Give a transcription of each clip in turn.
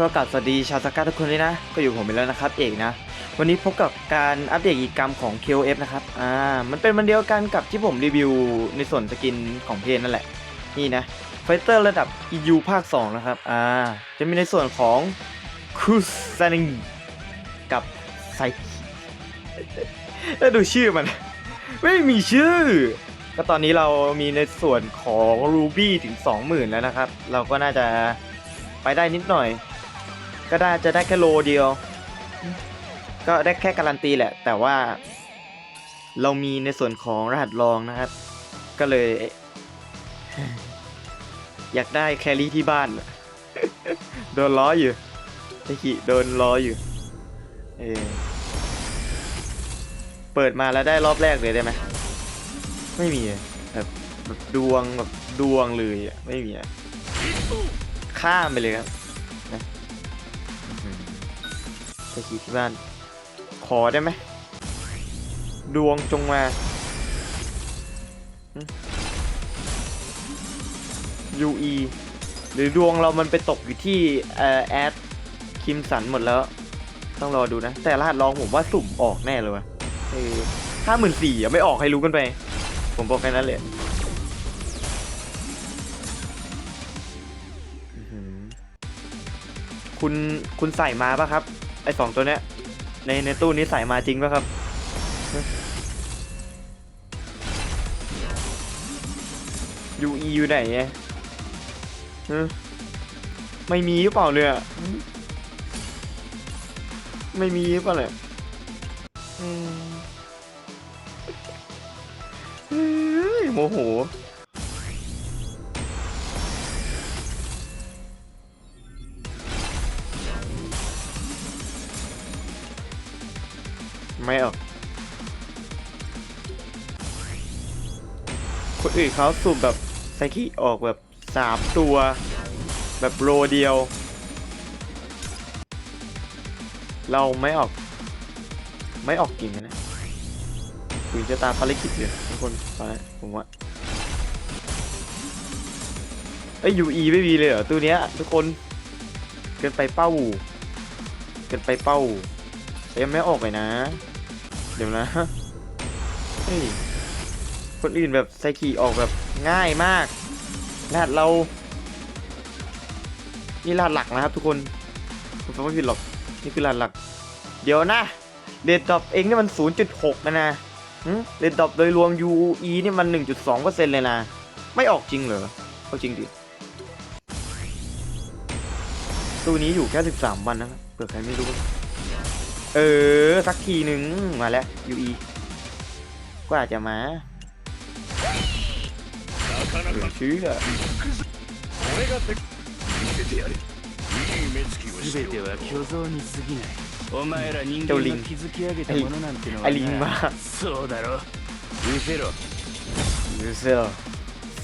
ก็กลับสวัสดีชาวสกัดทุกคนเลยนะ ก็อยู่ผมไปแล้วนะครับเอกนะ วันนี้พบกับการอัปเดตกิจกรรมของ KOF นะครับ อ่า มันเป็นมันเดียวกันกับที่ผมรีวิวในส่วนสกินของเพนนั่นแหละ นี่นะ ไฟเตอร์ระดับ EU ภาค 2 นะครับ อ่า จะมีในส่วนของคูซานิงกับไซแล้วดูชื่อมัน ไม่มีชื่อ ก็ตอนนี้เรามีในส่วนของ Ruby ถึง 20,000 แล้วนะครับ เราก็น่าจะไปได้นิดหน่อย ก็ได้จะได้แค่โลเดียว ก็ได้แค่การันตีแหละ แต่ว่า เรามีในส่วนของรหัสรองนะครับ ก็เลย อยากได้แครี่ที่บ้าน โดนล้ออยู่ไอ้ขี้โดนล้ออยู่ เออเปิดมาแล้วได้รอบแรกเลยได้ไหมไม่มีแบบดวงแบบดวงเลยไม่มีอะข้ามไปเลยครับ ไปขี่ที่บ้าน ขอได้ไหม ดวงจงมายูอีหรือดวงเรามันไปตกอยู่ที่เอ่อแอดคิมสันหมดแล้ว ต้องรอดูนะ แต่รหัสรองผมว่าสุ่มออกแน่เลยวะเอห้าหมื่นสี่อะไม่ออกให้รู้กันไป ผมบอกแค่นั้นเลยคุณคุณใส่มาปะครับ ไอสองตัวเนี้ยในในตู้นี้ใส่มาจริงปะครับ ยูอีอยู่ไหนเนี่ยฮะไม่มีหรือเปล่าเนี่ยอืมไม่มีหรือเปล่าเนี่ยอืมเฮ้ยโมโห ม่ออกคนอื่นเขาสุ่มแบบไซคิออกแบบสามตัว แบบโรเดียว เราไม่ออก ไม่ออกจริงนะถึงจะตามภารกิจเลยทุกคนไปผมว่าเอ้ยยูอีไม่มีเลยเหรอตัวเนี้ยทุกคน เกินไปเป้า เกินไปเป้าแต่ยังไม่ออกเลยนะ เดี๋ยวนะเฮ้ยคนอื่นแบบไซคีออกแบบง่ายมากรหัสเรา นี่รหัสหลักนะครับทุกคนผมฟังไม่ผิดหรอก นี่คือรหัสหลัก เดี๋ยวนะเรดดอปเองนี่มัน 0.6 นะนะเรดดอปโดยรวม UE นี่มัน 1.2%เลยนะ ไม่ออกจริงเหรอเอาจริงดิตู้นี้อยู่แค่ 13 วันนะเผื่อใครไม่รู้ เออ สักทีหนึ่งมาแล้วยูอีกว่าจะมาเชื่อเจ้าลิงไอลิงมาดูเซโรดูเซโร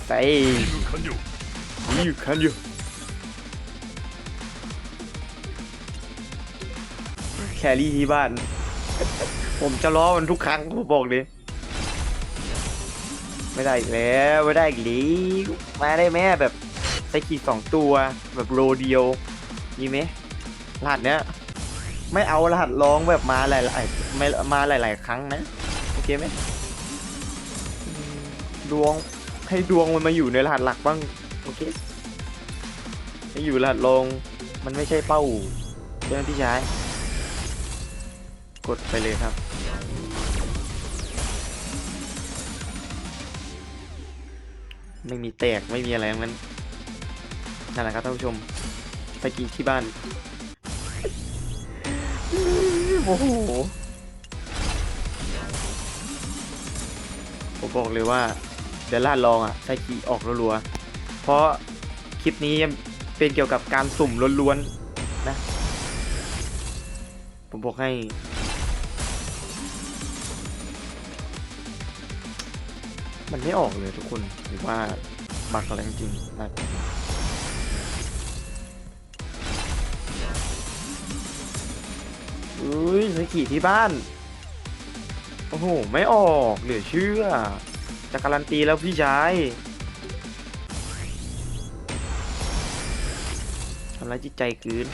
ใส่ยูคันยู แครี่ที่บ้าน ผมจะล้อมันทุกครั้งผมบอกเลยไม่ได้อีกแล้วไม่ได้อีกแล้วมาได้ไหมแบบไซคีสองตัวแบบโรเดียวมีไหมรหัสเนี้ยไม่เอารหัสร้องแบบมาหลายๆไม่มาหลาย ๆ ครั้งนะโอเคไหมดวงให้ดวงมันมาอยู่ในรหัสหลักบ้างโอเคให้อยู่รหัสรองมันไม่ใช่เป้าใช่ไหมพี่ชาย กดไปเลยครับ ไม่มีแตกไม่มีอะไรทั้งนั้นนั่นแหละครับท่านผู้ชมไปกินที่บ้านโอ้โหผมบอกเลยว่าเดี๋ยวลาดลองอะไซคีออกรัวๆ เพราะคลิปนี้เป็นเกี่ยวกับการสุ่มล้วนๆนะ ผมบอกให้ มันไม่ออกเลยทุกคนหรือว่าบักอะไรจริงๆนะอุ้ยไซคีที่บ้าน โอ้โห ไม่ออกเหลือเชื่อ จะการันตีแล้วพี่ชายทำร้ายจิตใจกิน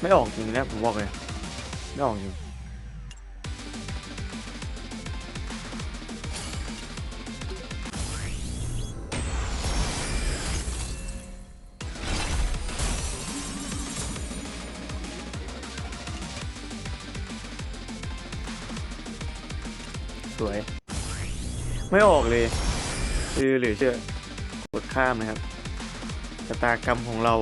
ไม่ออกจริงนะผมบอกเลย ไม่ออกจริง ไม่ออกเลยคือหรือเชื่อกดข้ามนะครับชะตากรรมของเรา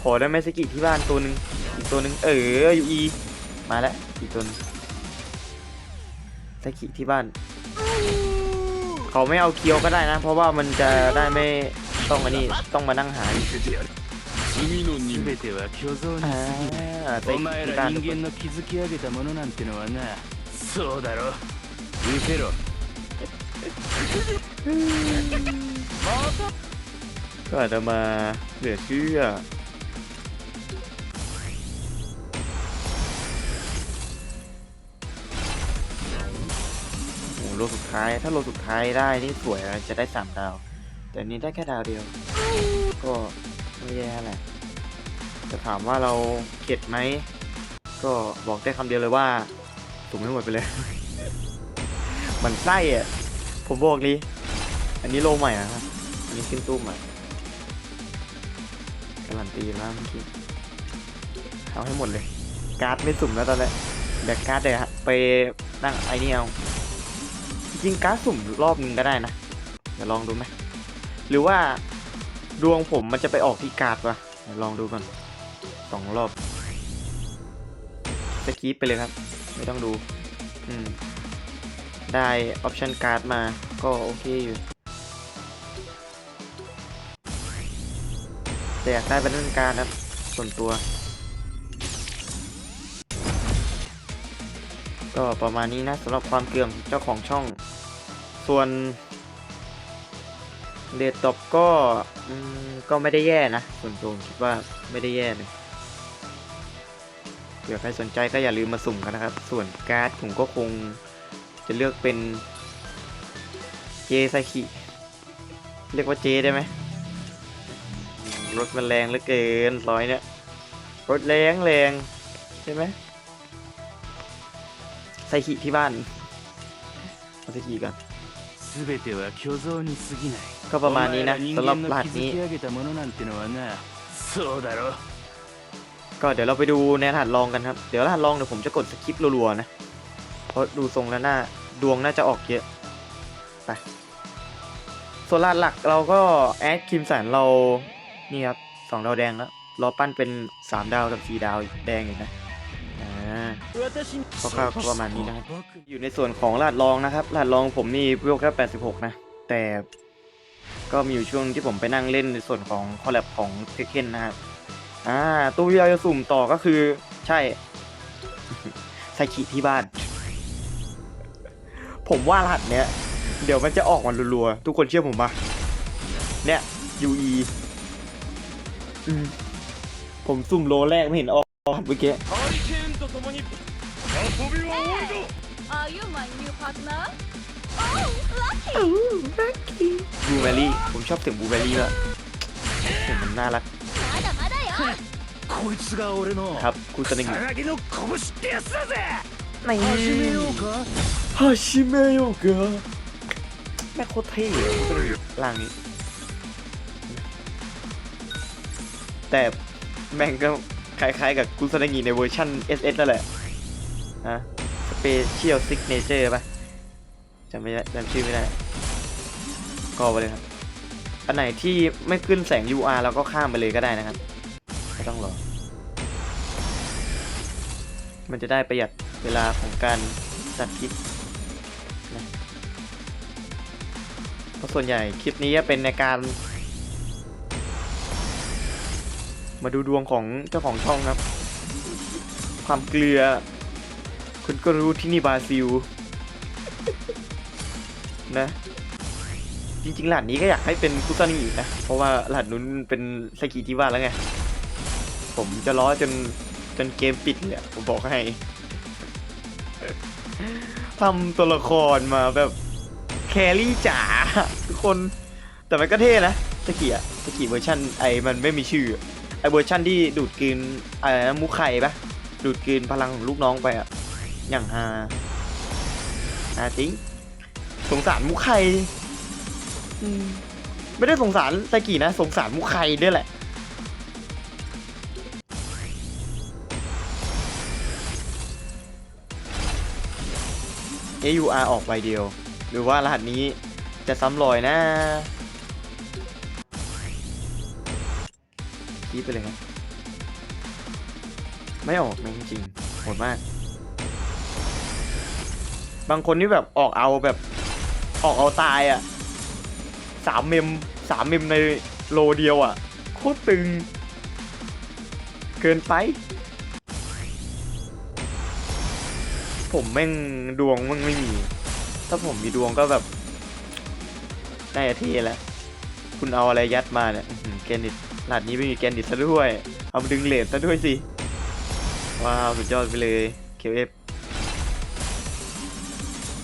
ขอได้ไหมสกิที่บ้านตัวหนึ่งอีกตัวหนึ่งเอออยู่อีมาแล้วอีกตัวหนึงสกิที่บ้าน เขาไม่เอาเคียวก็ได้นะ เพราะว่ามันจะได้ไม่ต้องอันนี้ต้องมานั่งหาอีก 見せてやる罪の任全ては虚像に อ่า 過ぎない ส お前 กิที่ ら บ้าน 人間の築き上げたものなんてのはな そうだろ見せろ ก็อาจจะมาเหลือเชื่อโอ้โหโลสุดท้าย ถ้าโลสุดท้ายได้นี่สวยนะจะได้สามดาว แต่อันนี้ได้แค่ดาวเดียว ก็ไม่แย่แหละจะถามว่าเราเข็ดไหม ก็บอกได้คำเดียวเลยว่า ถุงไม่หมดไปเลย มันไส้อะผมบอกเลยอันนี้โลใหม่นะครับ อันนี้ขึ้นตู้ใหม่การันตีแล้วเมื่อกี้เอาให้หมดเลย การ์ดไม่สุ่มแล้วตอนนี้แบกการ์ดเลยฮะไปนั่งไอ้นี่เอาจริงการ์ดสุ่มรอบนึงก็ได้นะเดี๋ยวลองดูไหมหรือว่าดวงผมมันจะไปออกที่การ์ดวะเดี๋ยวลองดูก่อนสองรอบสกีปไปเลยครับ ไม่ต้องดูอืมได้ออปชันการ์ดมาก็โอเคอยู่แต่อยากได้เป็นเรื่องการครับส่วนตัว ก็ประมาณนี้นะสำหรับความเกลื่อมเจ้าของช่อง ส่วนเดตตบก็อืมก็ไม่ได้แย่นะ ส่วนตัวผมคิดว่าไม่ได้แย่เลย เผื่อใครสนใจก็อย่าลืมมาสุ่มกันนะครับ ส่วนการ์ดผมก็คงจะเลือกเป็นเจไซคิเรียกว่าเจได้ไหมรถมันแรงเหลือเกินร้อยเนี่ยรถแรงแรงใช่ไหมไซคิที่บ้านไซคิกันก็ประมาณนี้นะสำหรับรหัสนี้ ก็เดี๋ยวเราไปดูในรหัสลองกันครับ เดี๋ยวรหัสลองเดี๋ยวผมจะกดสคิปรัวๆนะ เพราะดูทรงแล้วหน้าดวงน่าจะออกเยอะ ไปส่วนรหัสหลักเราก็แอดคิมสันเรา นี่ครับสองดาวแดงแล้วรอปั้นเป็นสามดาวกับสี่ดาวแดงอีกนะอ่าคร่าวๆก็ประมาณนี้นะครับ อยู่ในส่วนของรหัสรองนะครับรหัสรองผมนี่เวลแค่86 นะ แต่ก็มีอยู่ช่วงที่ผมไปนั่งเล่นในส่วนของคอลแลบของเทคเคนนะครับ อ่าตัวที่เราจะสุ่มต่อก็คือ ใช่ไซคิที่บ้าน ผมว่ารหัสเนี้ย เดี๋ยวมันจะออกมารัวๆ ทุกคนเชื่อผมปะเนี่ย UE ผมซุ่มโลแรกไม่เห็นออกเมื่อกี้บูเบอรี่ ผมชอบเสียงบูเบอรี่อะเสียงมันน่ารัก こいつが俺の ครับคุณตะนึง 草薙の拳ってやつだぜ ไม่ 始めようか ฮาชิเมโยเกะแม่งโคตรเท่อะคุณตะนึงร่างนี้ แต่แม่งก็คล้ายๆกับกุสนางีในเวอร์ชัน SS นั่นแหละนะสเปเชียลซิกเนเจอร์ป่ะจำไม่ได้จำชื่อไม่ได้ ก็ไปเลยครับ อันไหนที่ไม่ขึ้นแสง UR เราก็ข้ามไปเลยก็ได้นะครับ ต้องรอ มันจะได้ประหยัดเวลาของการตัดคลิปนะเพราะส่วนใหญ่คลิปนี้จะเป็นในการ มาดูดวงของเจ้าของช่องครับ ความเกลือ คุณก็รู้ที่นี่บราซิล นะจริงๆหลานนี้ก็อยากให้เป็นคุซานินะ เพราะว่าหลานนู้นเป็นสกิที่บ้านแล้วไง ผมจะล้อจนจนเกมปิดเลยอะผมบอกให้ทำตัวละครมาแบบแครี่จ๋าทุกคน แต่มันก็เท่นะสกิอะสกิเวอร์ชันไอมันไม่มีชื่อไอเวอร์ชันที่ดูดกลืนอะไรนะมุกไข่ปะดูดกลืนพลังของลูกน้องไปอะอย่างฮาฮาจริงสงสารมุกไข่อืมไม่ได้สงสารสกินะ สงสารมุกไข่ด้วยแหละ AUR ออกใบเดียว หรือว่ารหัสนี้จะซ้ำรอยนะคีบไปเลยครับ ไม่ออกแม่งจริงโหดมาก บางคนที่แบบออกเอาแบบออกเอาตายอะ่ะสามเมมสามเมมในโลเดียวอะ่ะ โคตรตึง เกินไป ผมแม่งดวงแม่งไม่มี ถ้าผมมีดวงก็แบบน่าจะเท่แหละคุณเอาอะไรยัดมาเนี่ยแกนดิตหลาดนี้ไม่มีแกนดิตซะด้วย เอามาดึงเลทซะด้วยสิ ว้าว สุดยอดไปเลย KF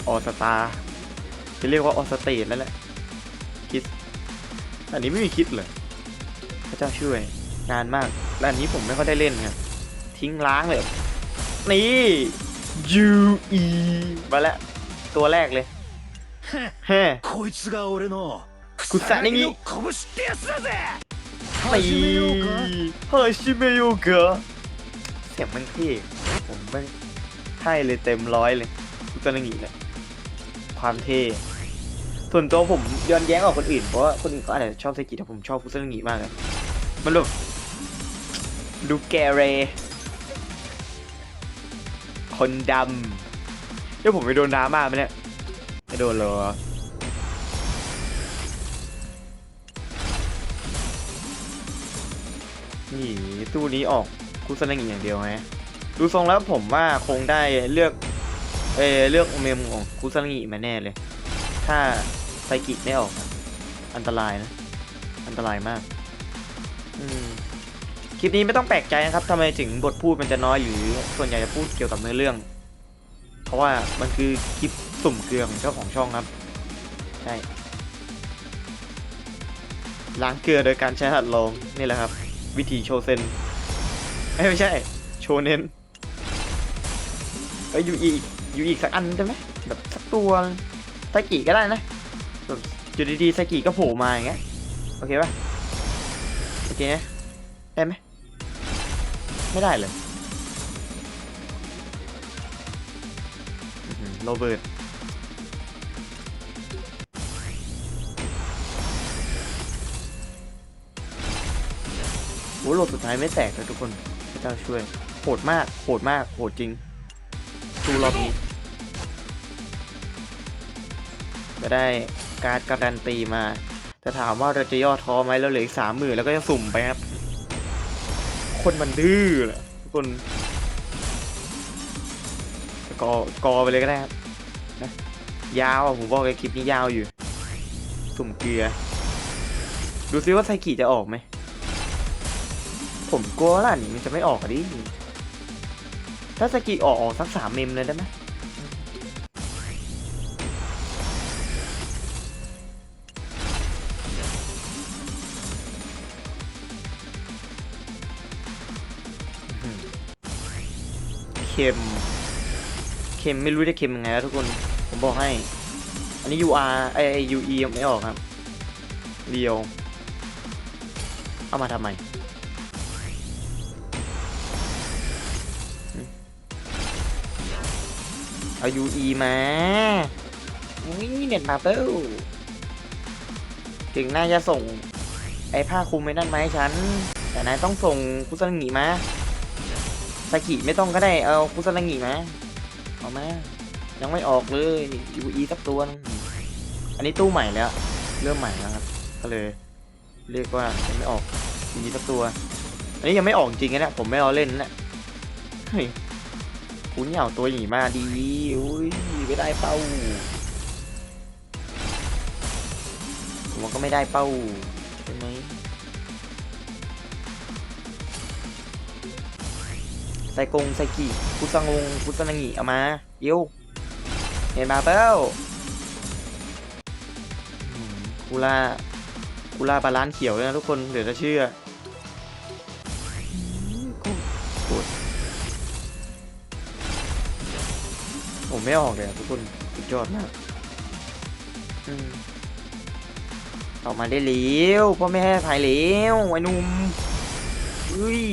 ออสตาจะเรียกว่าออสเตทแล้วแหละ คิด อันนี้ไม่มีคิดเลยพระเจ้าช่วย นานมาก และอันนี้ผมไม่ค่อยได้เล่นครับ ทิ้งล้างเลย นี่ UE มาแล้ว ตัวแรกเลยเฮ้ こいつが俺の草薙の拳ってやつだぜ ตี 始めようか เฮอชิเมโยเกะเสียงมันเท่ผมไม่ให้เลยเต็มร้อยเลยคุตานางิเนี่ยความเท่ ส่วนตัวผมย้อนแย้งออกคนอื่น เพราะว่าคนอื่นเขาอาจจะชอบเซกิแต่ผมชอบคุตานางิมากเลย มันแบบดูแกเร คนดำเดี๋ยวผมไปโดนดราม่าไหมเนี่ยไม่โดนหรอนี่ตู้นี้ออกคุสนางิอย่างเดียวไหมดูทรงแล้วผมว่าคงได้เลือก เอเลือกเมมของคุสนางิมาแน่เลย ถ้าไซกิไม่ออกอะอันตรายนะ อันตรายมาก อืม คลิปนี้ไม่ต้องแปลกใจนะครับทำไมถึงบทพูดมันจะน้อยหรือส่วนใหญ่จะพูดเกี่ยวกับเนื้อเรื่อง เพราะว่ามันคือคลิปสุ่มเกลือของเจ้าของช่องครับ ใช่ ล้างเกลือโดยการใช้หัดลองนี่แหละครับ วิธีโชเซนไม่ใช่ โชเน้นเอ้ยอยู่อีกอยู่อีกสักอันได้ไหมแบบสักตัวไซกิก็ได้นะแบบอยู่ดีๆไซกิก็โผล่มาอย่างเงี้ยโอเคป่ะโอเคนะได้ไหม ไม่ได้เลยโรเบิร์ตโอ้โหโหลดสุดท้ายไม่แตกเลยทุกคนพระเจ้าช่วย โหดมาก โหดมาก โหดจริงดูรอบนี้จะได้การ์ดการันตีมา แต่ถามว่าเราจะย่อท้อไหมเราเหลืออีกสามหมื่นแล้วก็จะสุ่มไปครับ คนมันดื้อแหละทุกคนกอกอไปเลยก็ได้ครับนะยาวอะผมบอกเลยคลิปนี้ยาวอยู่ สุ่มเกลือ ดูซิว่าไซกิจะออกไหม ผมกลัวว่าล่ะนี่มันจะไม่ออกอะดิถ้าสกิออกออกสักสามเมมเลยได้ไหม ค็ม เค็มไม่รู้จะเค็มยังไงแล้วทุกคน ผมบอกให้ อันนี้ UR ไอ UE ยังไม่ออกครับเรียว เอามาทำไม เอา UE มาอุ้ยเน็ตมาเปิ้ลถึงน่าจะส่ง ไอ้ผ้าคลุมไอ้นั่นมาให้ฉัน แต่นายต้องส่งคุซังงิมา สกิไม่ต้องก็ได้เอาคุซังงิมาเอามายังไม่ออกเลย UE สักตัวนึงอันนี้ตู้ใหม่แล้ว เริ่มใหม่แล้วครับก็เลย เรียกว่ายังไม่ออก UE สักตัว อันนี้ยังไม่ออกจริงนะเนี่ยผมไม่เอาเล่นนะเฮ้ยคุณเหย่าตัวหนีมาดีอุ้ยไม่ได้เป้าผมว่าก็ไม่ได้เป้าใช่ไหม ไซกงไซกิคุซังงคุซังงิเอามาเยวเห็นมาเป้าอืมคูล่ากุลาบาลานเขียวเลยนะทุกคนเดี๋ยวจะเชื่อผมไม่ออกเลยอะทุกคนสุดยอดมากอออกมาได้เร็วพ่อแม่ถ่ายเร็วไอ้หนุ่มเฮ้ย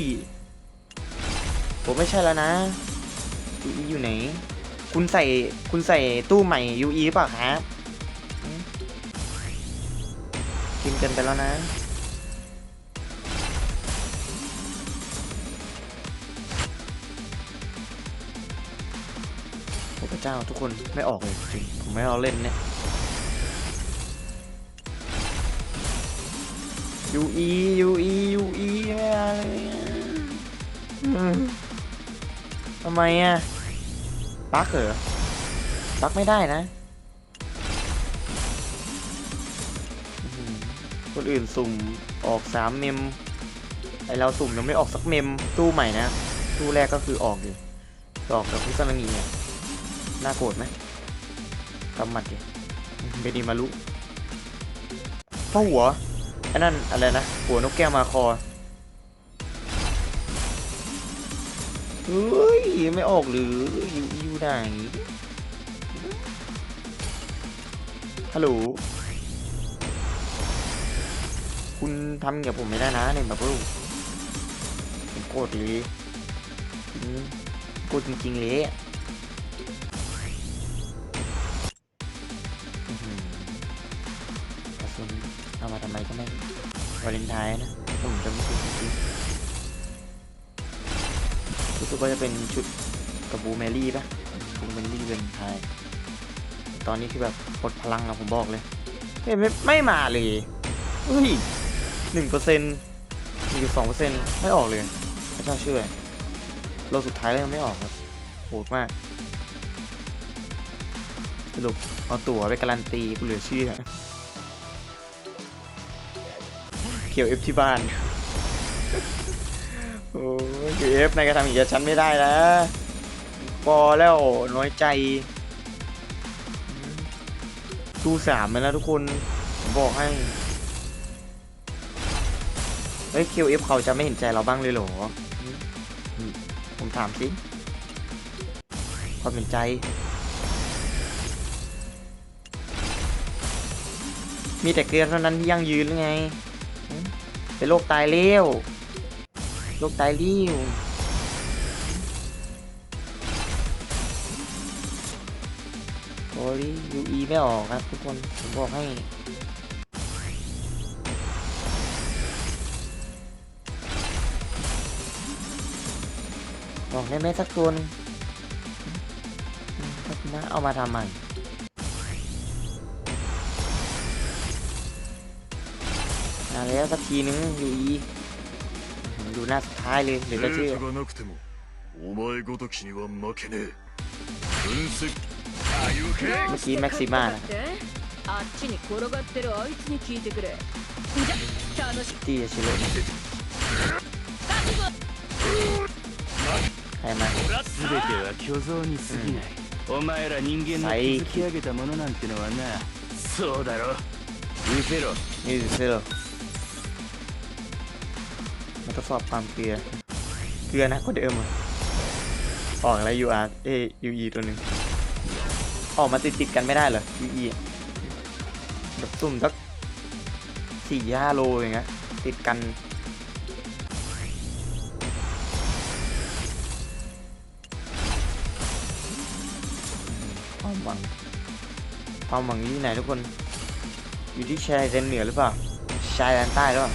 ผมไม่ใช่แล้วนะยูอีอยู่ไหน คุณใส่คุณใส่ตู้ใหม่ยูอีเปล่าครับกินกันไปแล้วนะ โอ้พระเจ้าทุกคนไม่ออกเลยจริง ผมไม่เอาเล่นเนี่ยยูอียูอียูอีไม่เอาเลยอะอืม ทำไมอะปักเหรอปักไม่ได้นะอื้อหือคนอื่นสุ่มออกสามเมม ไอเราสุ่มยังไม่ออกสักเมมตู้ใหม่นะ ตู้แรกก็คือออกอยู่ออกกับพุทธนังีเนี่ยน่าโกรธไหมกำหมัดดิเบดีมารุพ่อหัวไอ้นั่นอะไรนะ หัวนกแก้วมาคอ เฮ้ยไม่ออกหรืออยู่อยู่ไหนฮัลโหลคุณทำกับผมไม่ได้นะเนี่ยแบบว่าผมโกรธเลยโกรธจริงๆเลยอะอื้อหือกระสุนเอามาทำไมก็ไม่วาเลนไทน์นะผมจะไม่รู้จริง สึกว่าจะเป็นชุดกับบูแมรี่ปะบูแมรี่วาเลนไทน์ตอนนี้คือแบบหมดพลังอะผมบอกเลยไม่ไม่ไม่มาเลยเฮ้ยหนึ่งเปอร์เซ็นต์หนึ่งสองเปอร์เซ็นต์ไม่ออกเลยพระเจ้าเชื่อโลสุดท้ายแล้วยังไม่ออกครับโหดมากสรุปเอาตั๋วไปการันตีกูเหลือเชื่อเขียวเอฟที่บ้านโอ้ยเขียวเอฟนายกระทำอย่างนี้กับฉันไม่ได้นะพอแล้วน้อยใจดูสามเลยนะทุกคนผมบอกให้เฮ้ย QF เขาจะไม่เห็นใจเราบ้างเลยเหรอผมถามสิความเห็นใจ มีแต่เกลือเท่านั้นที่ยั่งยืนหรือไงเป็นโรคตายเร็ว โรคตายเร็วโอ้ยยูอีไม่ออกครับทุกคน ผมบอกให้บอกได้ไหมสักตัวนึงอืมถ้าคุณนะเอามาทำใหม่มาแล้วสักทีนึงอยู่อี ดูหน้าสุดท้ายเลยเดี๋ยวจะเชื่อ データがなくてもお前ごときには負けねえ分析あゆけ เมื่อกี้แม็กซิมานะ あっちに転がってるあいつに聞いてくれじゃ楽し ตี้จะชิโร่ใครมา 全ては虚像に過ぎない、お前ら人間の築き上げたものなんてのはなそうだろうせろ นี่ดูซิโร่ มาทดสอบความเกลือ เกลือนะก็เดิมอะออกอะไรยูอาร์เอยูอีตัวหนึ่งออกมาติดติดกันไม่ได้เหรอยูอีแบบซุ่มสักสี่ห้าโลอย่างเงี้ยติดกันความหวังความหวังอยู่ที่ไหนทุกคน อยู่ที่ชายแดนเหนือหรือเปล่าชายแดนใต้หรือเปล่า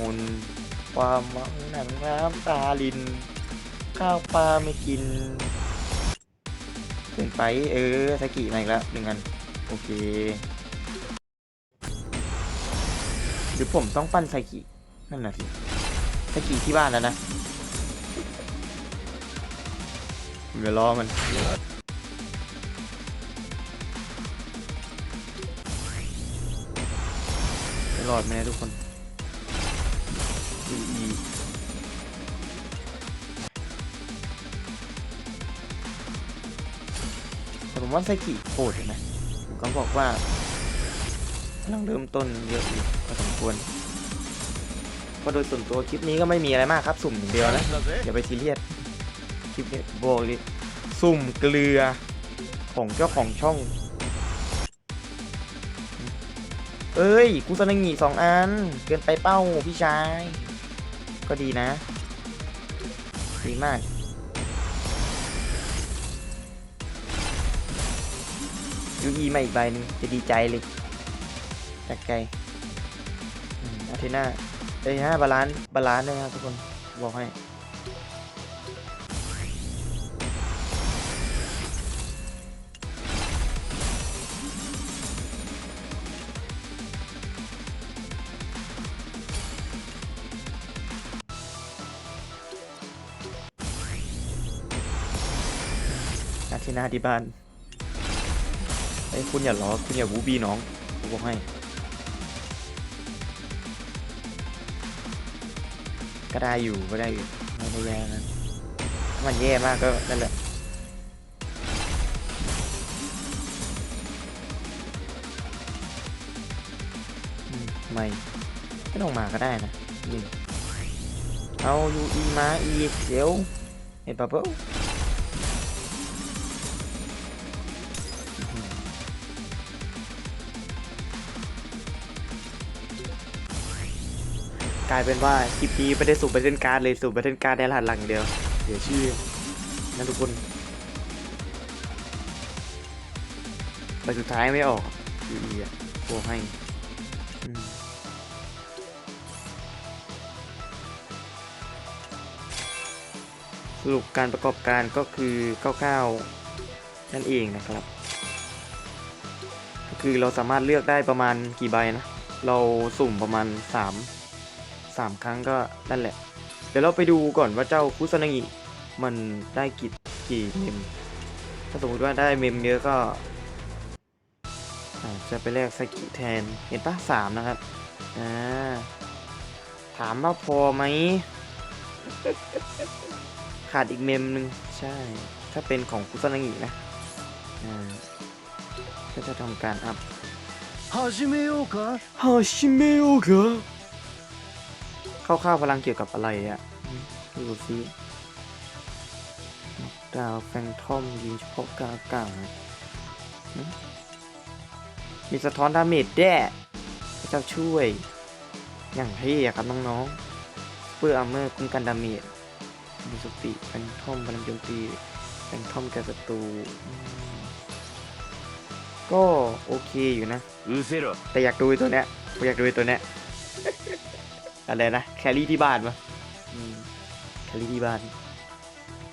มุนความหวังหนังน้ำตาลิน ข้าวปลาไม่กินเกินไปเออสกิมาอีกแล้วหนึ่งอัน โอเค หรือผมต้องปั้นไซกินั่นน่ะสิไซกิที่บ้านแล้วนะผมจะรอมันรอดไหมนะทุกคน ว่าไซกิโหดอยู่นะก็บอกว่าพลังเริ่มต้นเยอะอยู่พอสมควรก็โดยส่วนตัวคลิปนี้ก็ไม่มีอะไรมากครับ สุ่มอย่างเดียวนะอย่าไปซีเรียสคลิปนี้บอกเลยสุ่มเกลือของเจ้าของช่อง เอ้ยกูสนังงีสองอัน เกินไปเป้าพี่ชาย ก็ดีนะ ดีมาก ยูอีมาอีกใบนึงจะดีใจเลยจากใจอืมอาเทน่าเอ้ยฮะบาลานซ์บาลานซ์ด้วยนะครับทุกคนบอกให้อาเทน่าที่บ้าน ไอ้คุณอย่าล้อคุณอย่าบูบี้น้องผมบอกให้ ก็ได้อยู่ก็ได้อยู่ไม่ได้แย่นะถ้ามันแย่มากก็นั่นแหละอืมไม่ไม่ต้องมาก็ได้นะเอายูอีมาอีเดียวไอ้บับเบิ้ล กลายเป็นว่าคลิปนี้ไม่ได้สูบไปเล่นการ์ดเลยสูบไปเล่นการ์ดในรหัสหลังเดียว เดี๋ยวชื่อนะทุกคนใบสุดท้ายไม่ออกยูอีอะโอ้ให้สรุปการประกอบการก็คือ99นั่นเองนะครับ ก็คือเราสามารถเลือกได้ประมาณกี่ใบนะ เราสุ่มประมาณ 3 3 ครั้งก็นั่นแหละ เดี๋ยวเราไปดูก่อนว่าเจ้าคุซานางิมันได้กี่กี่เมม ถ้าสมมติว่าได้เมมเยอะก็อาจจะไปแลกสกิแทน เห็นปะสามนะครับ อ่า ถามว่าพอไหม ขาดอีกเมมหนึ่งใช่ ถ้าเป็นของคุซานางินะ อ่า ก็จะทำการอัพ 始めようかฮาชิเมโอ ข้าข้าวพลังเกี่ยวกับอะไรอะ่ะดูสิดาวแฟนทอมยิงเฉพาะกางอกามีสะท้อนดาเมจแด่พระเจ้าช่วย อย่างเท่ครับน้องๆเปื้ออาร์เมอร์คุ้มกันดาเมจมีสติแฟนทอมพลังโจมตีแฟนทอมแกศัตรูก็โอเคอยู่นะ แต่อยากดูตัวเนี้ยอยากดูตัวเนี้ย อะไรนะแครี่ที่บ้านปะอืมแครี่ที่บ้าน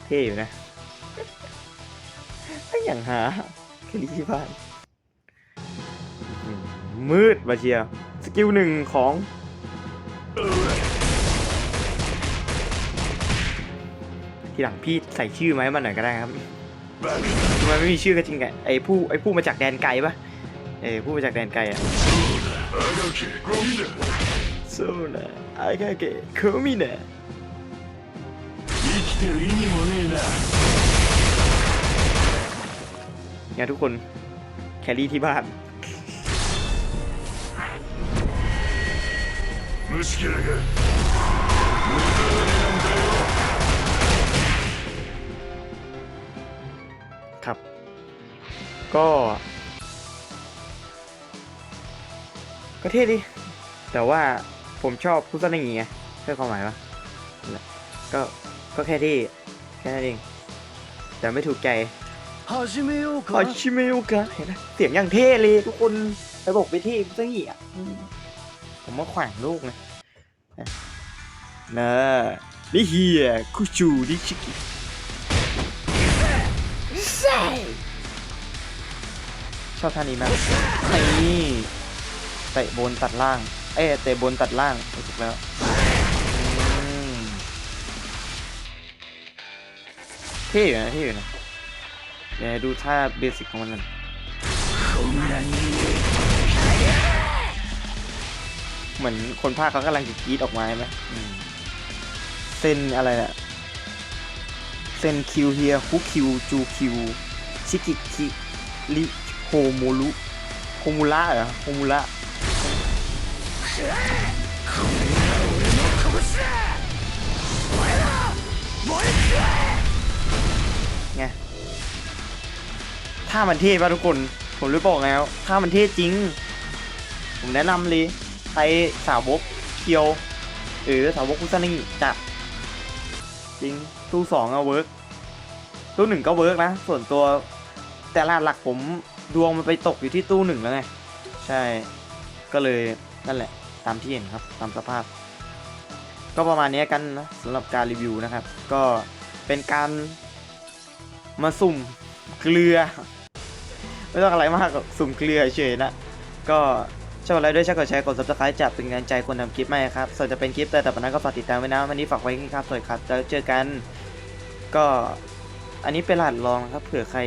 เท่อยู่นะไม่อย่างหาแครี่ที่บ้านอืมมืดมาเชียวสกิลหนึ่งของทีหลังพี่ใส่ชื่อมาให้มันหน่อยก็ได้ครับทำไมไม่มีชื่อก็จริงไงไอ้ผู้ไอ้ผู้มาจากแดนไกลปะเออผู้มาจากแดนไกลอะ そうな、あがけ、コミな。生きてる意味もねえな เนี่ยทุกคน แครี่ที่บ้าน 虫けらが ครับ ก็ ก็เท่ดิ แต่ว่า ผมชอบคุซานีไงพื่อความหมายปะก็ก็แค่ที่แค่นั้นเองแต่ไม่ถูกใจฮาชิเมโอกะเมโะเห็นไหมเสียงอย่างเท่เลยทุกคนระบบไปที่คุซานีอะผมว่าขวางลูกนะนะนี่เฮียคุชูดิชิกิชอบท่านี้มากนี่เตะบนตัดล่าง เอ้เตะบนตัดล่างรู้สึกแล้วเท่อยู่นะเท่อยู่นะเดี๋ยวดูท่าเบสิกของมันกันเหมือนคนภาคเขากำลังจะกรีดออกมาใช่ไหมเส้นอะไรนะเส้นคิวเฮียฮุคิวจูคิวชิกิคิริโฮโมูรุโฮมูระเหรอโฮมูระ ไงถ้ามันเท่ป่ะทุกคน ผมรู้บอกแล้วถ้ามันเท่จริง ผมแนะนำเลยใครสาวบกเคียว หรือสาวบกคุซานิจัดจริงตู้สองอะเวิร์กตู้หนึ่งก็เวิร์กนะ ส่วนตัวแต่ละหลักผมดวงมันไปตกอยู่ที่ตู้หนึ่งแล้วไง ใช่ ก็เลยนั่นแหละ ตามที่เห็นครับตามสภาพ ก็ประมาณนี้กันนะสำหรับการรีวิวนะครับ ก็เป็นการมาสุ่มเกลือ ไม่ต้องอะไรมากสุ่มเกลือเฉยนะ ก็ชอบอะไรด้วยช่วยกดแชร์กด subscribe จับเป็นกำลังใจคนทำคลิปใหม่ครับ ส่วนจะเป็นคลิปแต่แต่ปนนั้นก็ฝากติดตามไว้นะวันนี้ฝากไว้แค่ครับสวัสดีครับแล้วเจอกัน ก็อันนี้เป็นรหัสรองครับ เผื่อใคร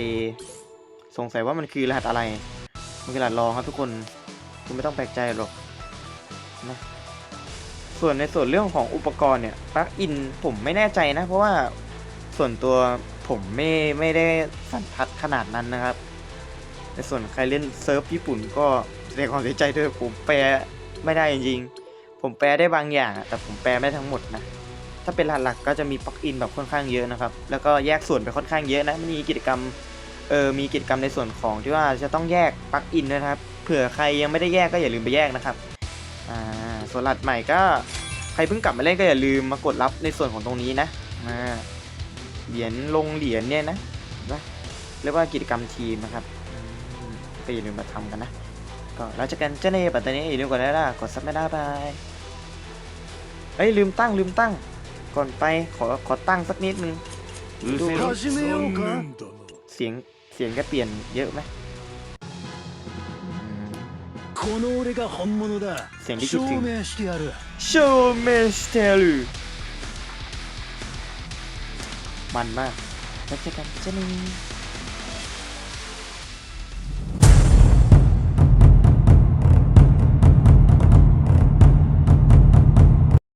สงสัยว่ามันคือรหัสอะไร มันคือรหัสรองครับทุกคน คุณไม่ต้องแปลกใจหรอก นะส่วนในส่วนเรื่องของอุปกรณ์เนี่ยปลั๊กอินผมไม่แน่ใจนะ เพราะว่าส่วนตัวผมไม่ไม่ได้สันทัดขนาดนั้นนะครับ ในส่วนใครเล่นเซิร์ฟญี่ปุ่นก็แสดงความเสียใจด้วยผมแปลไม่ได้จริงๆ ผมแปลได้บางอย่างแต่ผมแปลไม่ทั้งหมดนะถ้าเป็นหลักๆก็จะมีปลั๊กอินแบบค่อนข้างเยอะนะครับแล้วก็แยกส่วนไปค่อนข้างเยอะนะมีกิจกรรมเออมีกิจกรรมในส่วนของที่ว่าจะต้องแยกปลั๊กอินนะครับเผื่อใครยังไม่ได้แยกก็อย่าลืมไปแยกนะครับ ส่วนหลัดใหม่ก็ใครเพิ่งกลับมาเล่นก็อย่าลืมมากดรับในส่วนของตรงนี้นะมาเหรียญลงเหรียญเนี่ยนะนะเรียกว่ากิจกรรมทีมนะครับก็อย่าลืมมาทำกันนะก็แล้วจะกันเจเน่ปัตตานีอย่าลืมกดไลค์ล่ะกดซับไม่ได้ไปยเอ้ยลืมตั้งลืมตั้ง ก่อนไปขอขอตั้งสักนิดนึงดูเสียงเสียงก็เปลี่ยนเยอะไหม この俺が本物だเสียงที่คิด 証 ถึง 明してやる โชเมสเตลูมันมากแล้วเจอกันเจ้าเน่